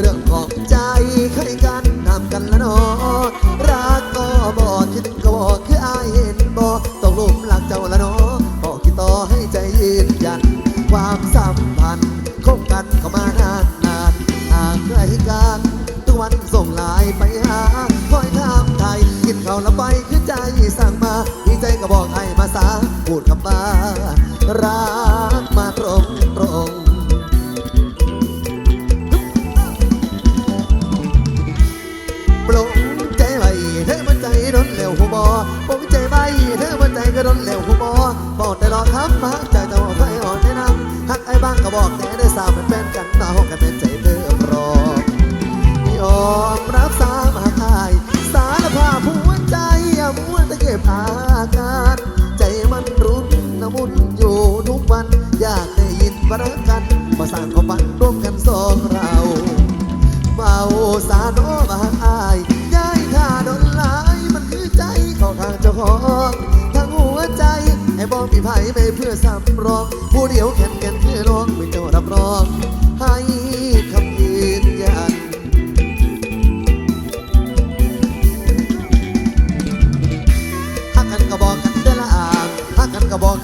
เรื่องของใจเคยกันนำกันละนอรักก็บอกคิดก็บอกคืออายเห็นบอกตกหลุมหลักเจ้าละนอบอกคิดต่อให้ใจยืนยัน ความสัมพันธ์คบกันเข้ามานานนานหากใครกันทุกวันส่งลน์ไปหาคอยถามไทยกินข้าวละไปคือใจสั่งมาดีใจก็บอกให้มาสาพูดคำว่ารัก อบอกแต่รอครับมาใจเจ้าไฟอ่อนแนะนำหักไอ้บ้างก็บอกแต่ได้สาวเป็นแฟนกันมาห้องกันเป็นใจเธอรอยอมรับสามาคายสารภาพหัวใจอย่ามัวแต่เก็บอาการ ใจมันรุนน้ำมุนอยู่ทุกวัน อยากได้ยินว่ารักกันมาสร้างความฝันร่วมกันสองเราเมาสาโน ไผ่ไม่เพื่อสำรองผู้เดียวแข่งกันเพื่อรองไม่เจ้ารับรอง ให้คำยืนยันหักกันก็บอกกันเดละอ่างฮักกันก็บอก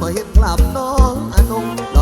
บมาเห็นกลับน้องอนง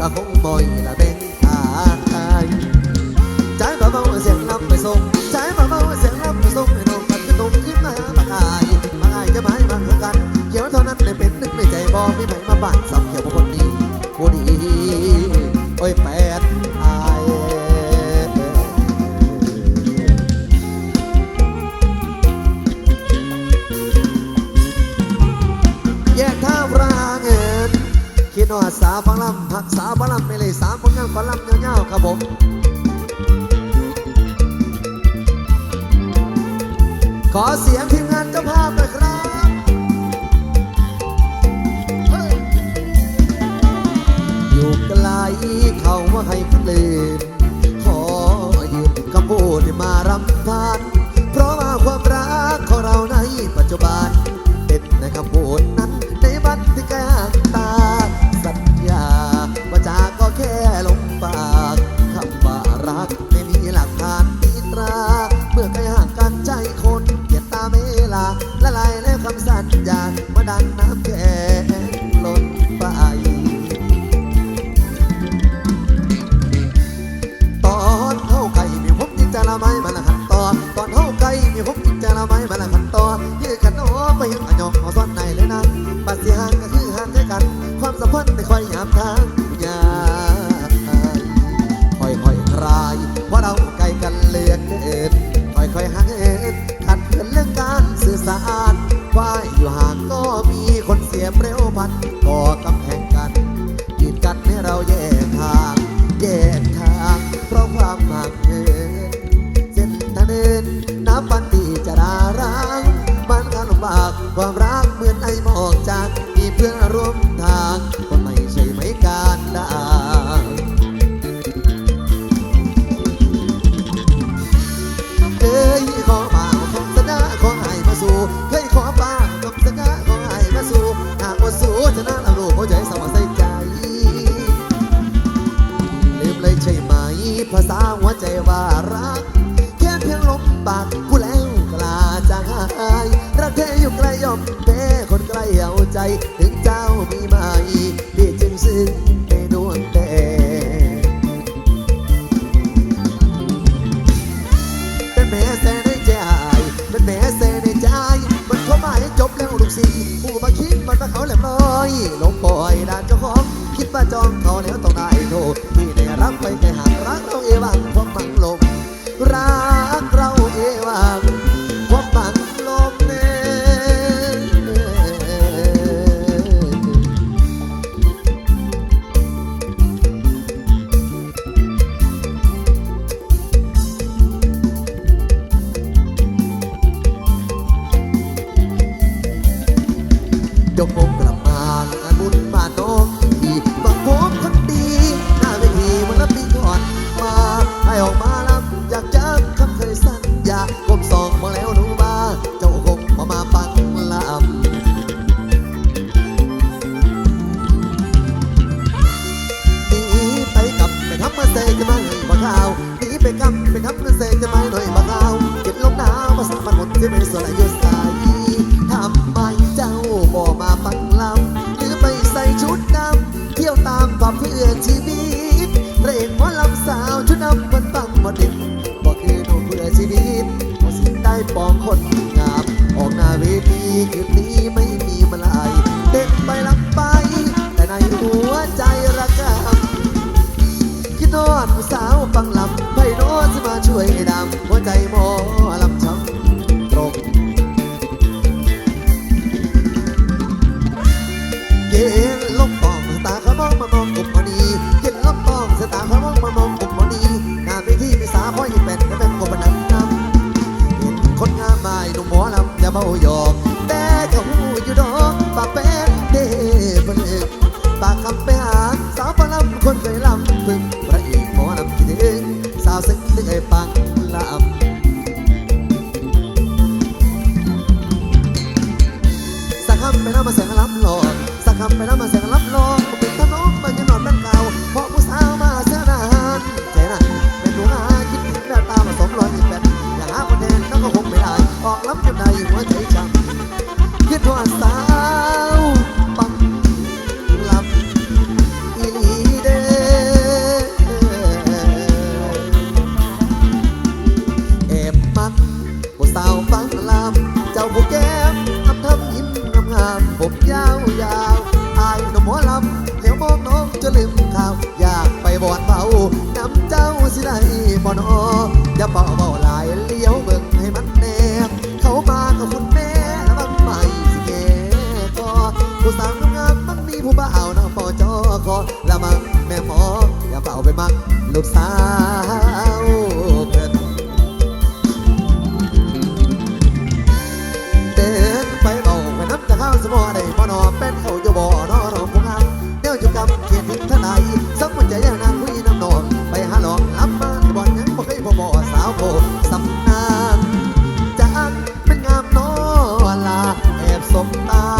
ก็คงบ่อยละเบ่งทางใจมาเบาเสียงลำไปส่งใจมาเบาเสียงลำไปส่งให้น้องกันจะตรงขึ้นมาบางอายบางอายจะมาให้มาเหมือนกันเขียวเท่านั้นเลยเป็นนึกในใจบอกมีไหมมาบ้านสับเขียวคนดีคนดีาหักษาบลัมไม่เลยสามผลงานขอลำเงาๆครับผมขอเสียงทีมงานเจ้าภาพหน่อยครับอยู่ไกลเขาว่าให้คนอื่นขอหยืมคำพูดมารำพา เอาใจถึงเจ้ามีไหมพี่จึงซึ้งในดวงแต่เป็นแม่แสนใจเป็นแม่แสนใจ มันเข้ามาให้จบแล้วลูกสี่ผู้มาคิดมันมาเขาแหลมน้อยลงปล่อยด่านเจ้าของ คิดว่าจองเขาแล้วต้องได้โทษที่ได้รับไปแต่หากรักต้องเอวังพวกมัน oh art.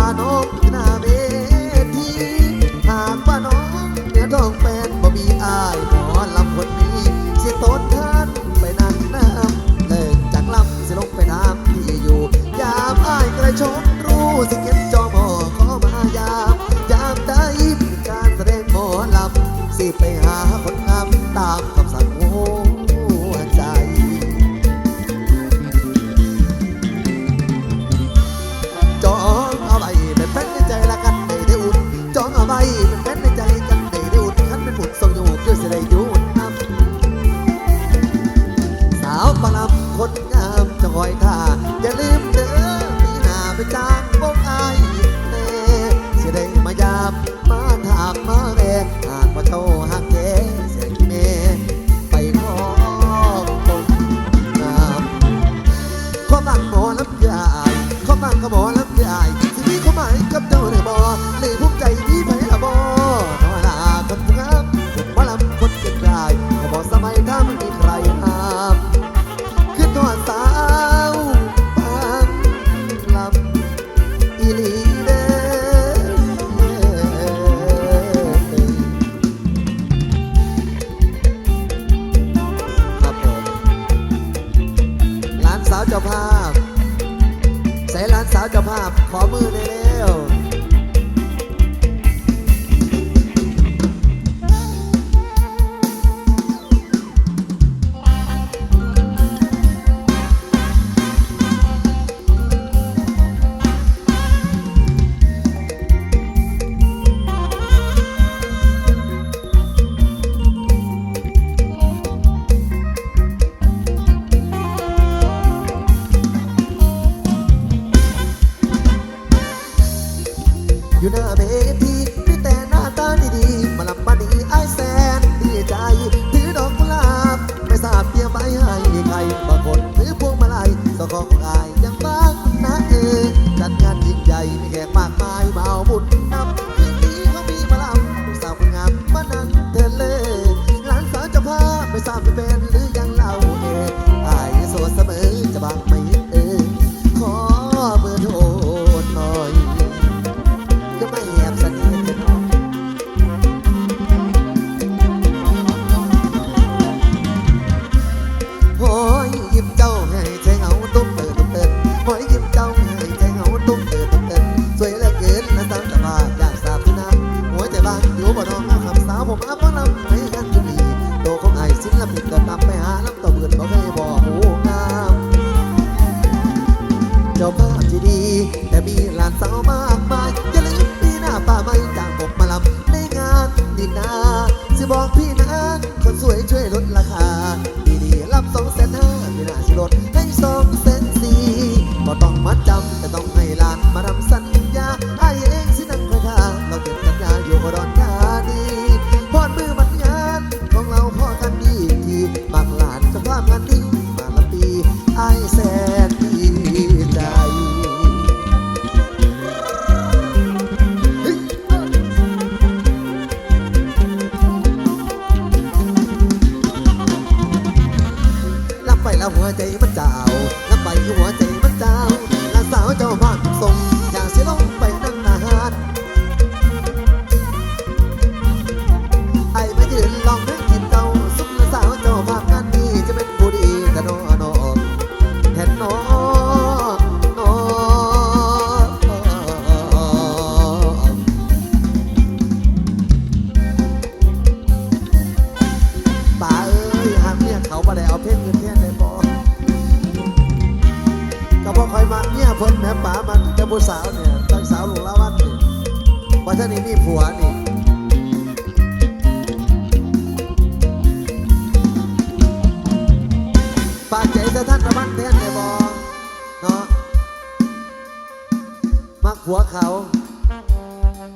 ผัวเขา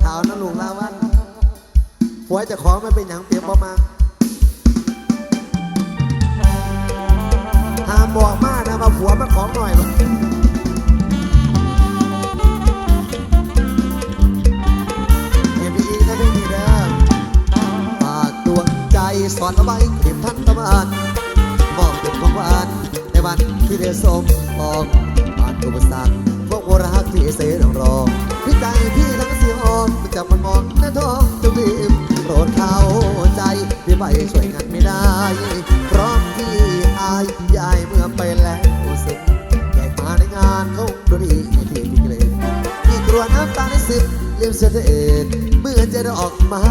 ถามนลุงลาวันหัวจะขอไม่เป็นอย่างเปรียบประมาณหามบอกมากนะมาผัวมาขอหน่อยเก็บอีก็ได้ดีเด้อฝากดวใจสอนเอาไว้เก็บท่านตะวันมองเป็นของหวานในวันที่เธอสมบอกผ่านอุปสรรค รักที่เสนรองพี่ใจพี่ทั้งเสียงอ่อนมันจับมันมองหน้าท้องจะบีบโปรดเข้าใจพี่ใบช่วยงานไม่ได้พร้อมที่อายยายเมื่อไปแล้วเสร็จแขกมาในงานเขาดนตรีที่พี่เกรดพี่กลัวน้ำตาในสิบเลี้ยมเสด็จเมื่อจะได้ออกมา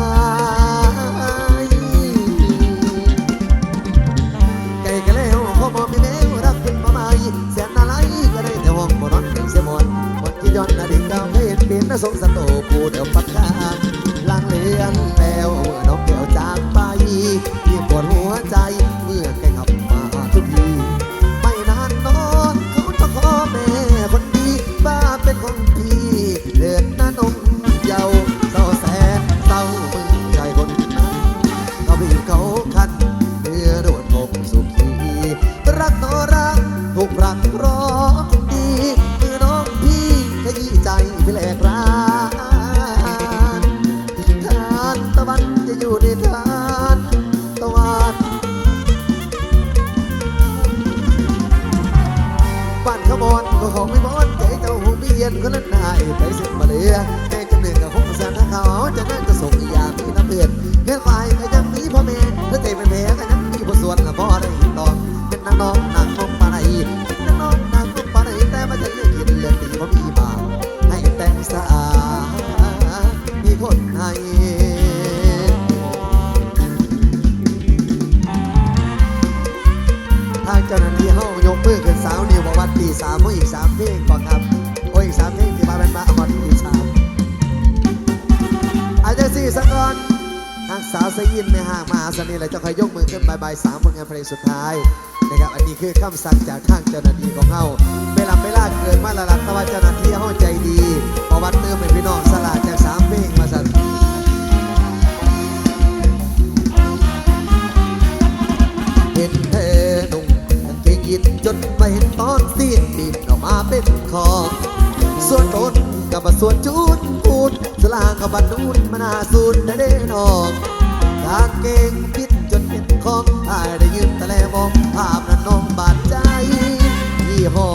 นะสมสโตกูเดียวปักกาลังเลือนแล้วน้องเกี่ยวจากไปที่ปวดหัวใจ ตะวันเจ้าหน้าที่เข้าใจดีประวัติเติมเป็นพี่น้องสลาดจากสามเพลงมาสั่นเห็นเธนุ่มกกงยีนจนมาเห็นตอนสิ้นดินออกมาเป็นคอส่วนต้นกับส่วนจูดพูดสลางกับบันนูนมานาสูนได้เด่นออกกางเก่งพิดจนเป็นของอายได้ยืนตะแลมองภาพนั้นน้องบาดใจยี่ห้อ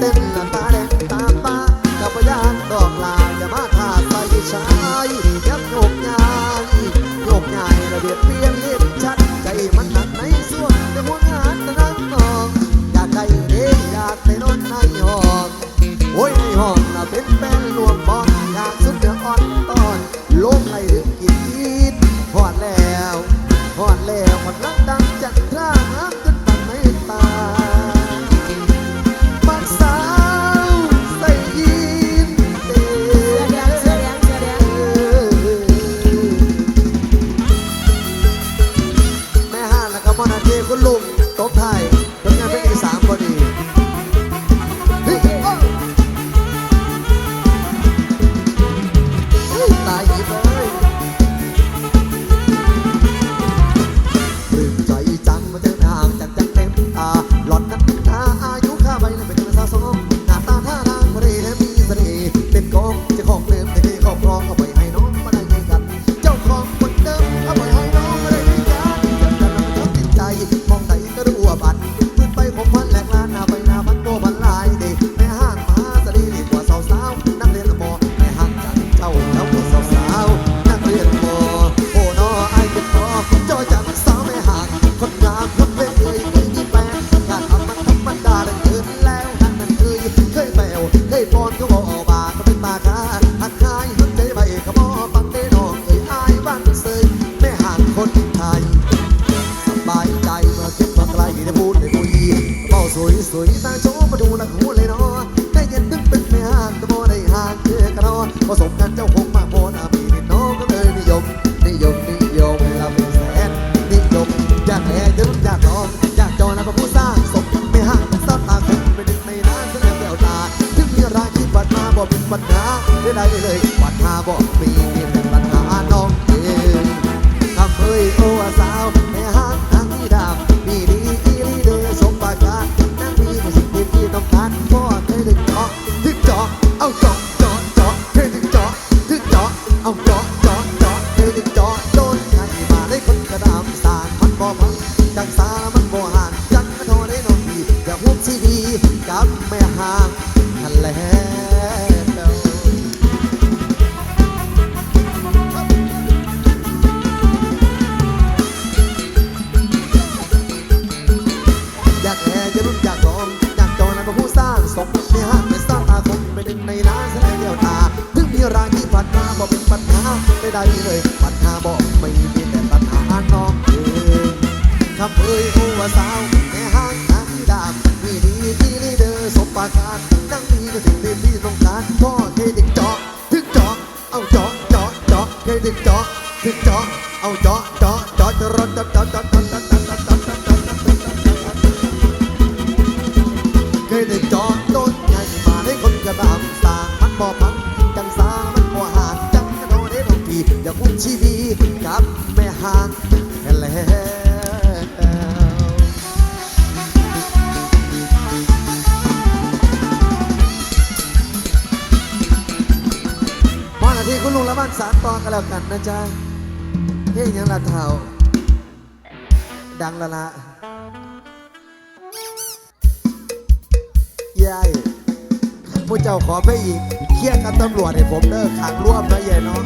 them นักหูเลยเนาะได้ยินตึ้งตึ๊งไม่ห่างแต่โมได้ห่างเจอกันนาะผสมกันเจ้าคงมากพอาบีนิดน้องก็เลยนิยม นิยมนิยมให้เราเป็นแสนนิยมอยากแหย่ถึงอยากน้องอยากจอยนะพรผู้สร้างศพไม่ห่างซ้อนตาคุณไปดึไม่นานแสดงแววตา ถึงมีรายคิดบัดมาบ่เป็นปัญหาได้เลยบัดมาบอกมี ใดเลย ปัญหาบอกไม่มีแต่ปัญหาน้องเองคำเอ้ยโอ้ว่าสาว บ้านสารตอนกันแล้วกันนะจ๊ะเฮ้ยยังละเท่า ดังละละยายผู้เจ้าขอไปอีก เครียดกับตำรวจให้ผมเด้อขังร่วมนะยายเนาะ